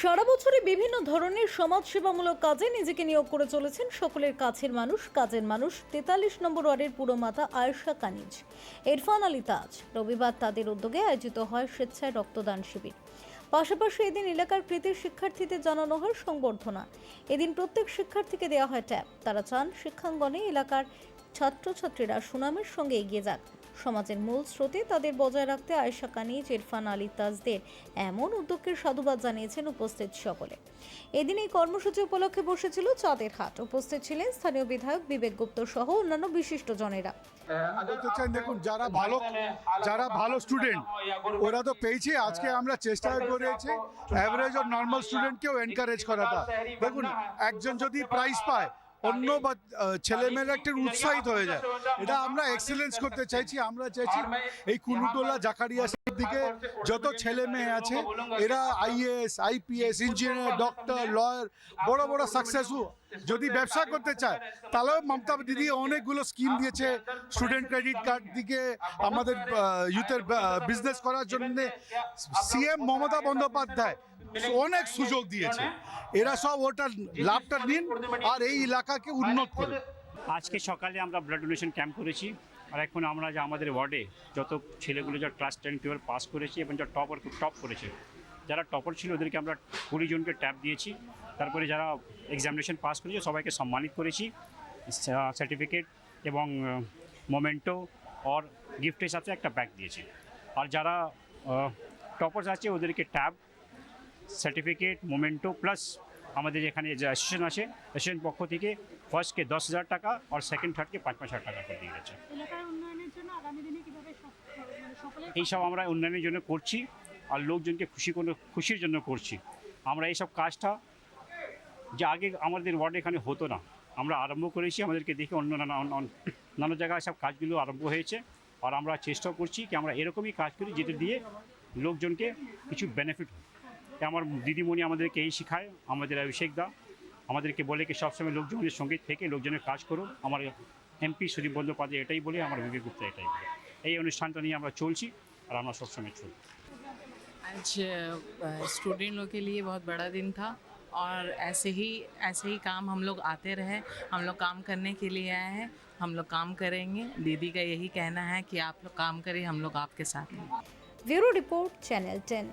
সারা বছরে বিভিন্ন ধরনের সমাজসেবামূলক কাজে নিজেকে নিয়োগ করে চলেছেন সকলের কাছের মানুষ, কাজের মানুষ। তেতাল্লিশ নম্বর ওয়ার্ডের পুরমাতা আয়েশা কানিজ। এরফান আলী তাজ রবিবার তাদের উদ্যোগে আয়োজিত হয় স্বেচ্ছায় রক্তদান শিবির। পাশাপাশি এদিন এলাকার কৃতি শিক্ষার্থীদের জানানো হয় সংবর্ধনা। এদিন প্রত্যেক শিক্ষার্থীকে দেওয়া হয় ট্যাব। তারা চান শিক্ষাঙ্গনে এলাকার ছাত্রছাত্রীরা সুনামের সঙ্গে এগিয়ে যাক। সমাজের মূল স্রোতে তাদের বজায় রাখতে আয়েশা কানিজ ইরফান আলী তাজদের এমন উদ্যোগের সাধুবাদ জানিয়েছেন উপস্থিত সকলে। এদিন এই কর্মসূচি উপলক্ষে বসেছিল চাঁদের হাট। উপস্থিত ছিলেন স্থানীয় বিধায়ক বিবেক গুপ্ত সহ অন্যান্য বিশিষ্ট জনেরা। দেখুন, যারা ভালো যারা ভালো স্টুডেন্ট ওরা তো পেয়েছে। আজকে আমরা চেষ্টা করেছি অ্যাভারেজ আর নর্মাল স্টুডেন্টকেও এনকারেজ করাটা। দেখুন, একজন যদি প্রাইজ পায় অন্য বা ছেলেমেয়েরা একটা উৎসাহিত হয়ে যায়। এটা আমরা এক্সেলেন্স করতে চাইছি আমরা চাইছি এই কুলুটোলা জাকারিয়াসের দিকে যত ছেলে মেয়ে আছে এরা IAS IPS engineer doctor lawyer বড় বড় সাকসেসফুল যদি ব্যবসা করতে চায় তাহলেও মমতা দিদি অনেকগুলো স্কিম দিয়েছে। স্টুডেন্ট ক্রেডিট কার্ড দিকে আমাদের ইউথের বিজনেস করার জন্য সিএম মমতা বন্দ্যোপাধ্যায় অনেক সুযোগ দিয়েছে। এরা সব ওটার লাভটা নিন আর এই এলাকাকে উন্নত করুন। আজকে সকালে আমরা ব্লাড ডোনেশন ক্যাম্প করেছি আর এখন আমরা যে আমাদের ওয়ার্ডে যত ছেলেগুলো যা ক্লাস টেন টুয়েলভ পাস করেছে এবং যা টপার টপ করেছে যারা টপার ছিল ওদেরকে আমরা কুড়ি জনকে ট্যাপ দিয়েছি। তারপরে যারা এক্সামিনেশন পাস করেছে সবাইকে সম্মানিত করেছি। সার্টিফিকেট এবং মোমেন্টো অর গিফটের সাথে একটা ব্যাগ দিয়েছি। আর যারা টপার্স আছে ওদেরকে ট্যাব সার্টিফিকেট মোমেন্টো প্লাস আমাদের এখানে যে অ্যাসোসিয়েশন আছে অ্যাসোসিয়েশন পক্ষ থেকে ফার্স্টকে দশ হাজার টাকা আর সেকেন্ড থার্ডকে পাঁচ পাঁচ হাজার টাকা করে দিয়ে গেছে। মানে এইসব আমরা উন্নয়নের জন্য করছি আর লোকজনকে খুশি কোনো খুশির জন্য করছি। আমরা এইসব কাজটা যে আগে আমাদের ওয়ার্ডে এখানে হতো না আমরা আরম্ভ করেছি আমাদেরকে দেখে অন্য নানা জায়গায় সব কাজগুলো আরম্ভ হয়েছে আর আমরা চেষ্টা করছি কি আমরা এরকমই কাজ করি যেটা দিয়ে লোকজনকে কিছু বেনিফিট আমার দিদিমণি আমাদেরকে এই শেখায় আমাদের অভিষেক দা আমাদেরকে বলে কি সবসময় লোকজনের সঙ্গে থেকে লোকজনের কাজ করুন আমার এমপি সুদীপ বন্দ্যোপাধ্যায় এটাই বলে আমার বিবেক গুপ্তা এটাই বলে এই অনুষ্ঠানটা নিয়ে আমরা চলছি আর আমরা সবসময় চলি आज स्टूडेंटों के लिए बहुत बड़ा दिन था और ऐसे ही ऐसे ही काम हम लोग आते रहे हम लोग काम करने के लिए आए हैं हम लोग काम करेंगे दीदी का यही कहना है कि आप लोग काम करें हम लोग आपके साथ हैं ব্যুরো রিপোর্ট চ্যানেল টেন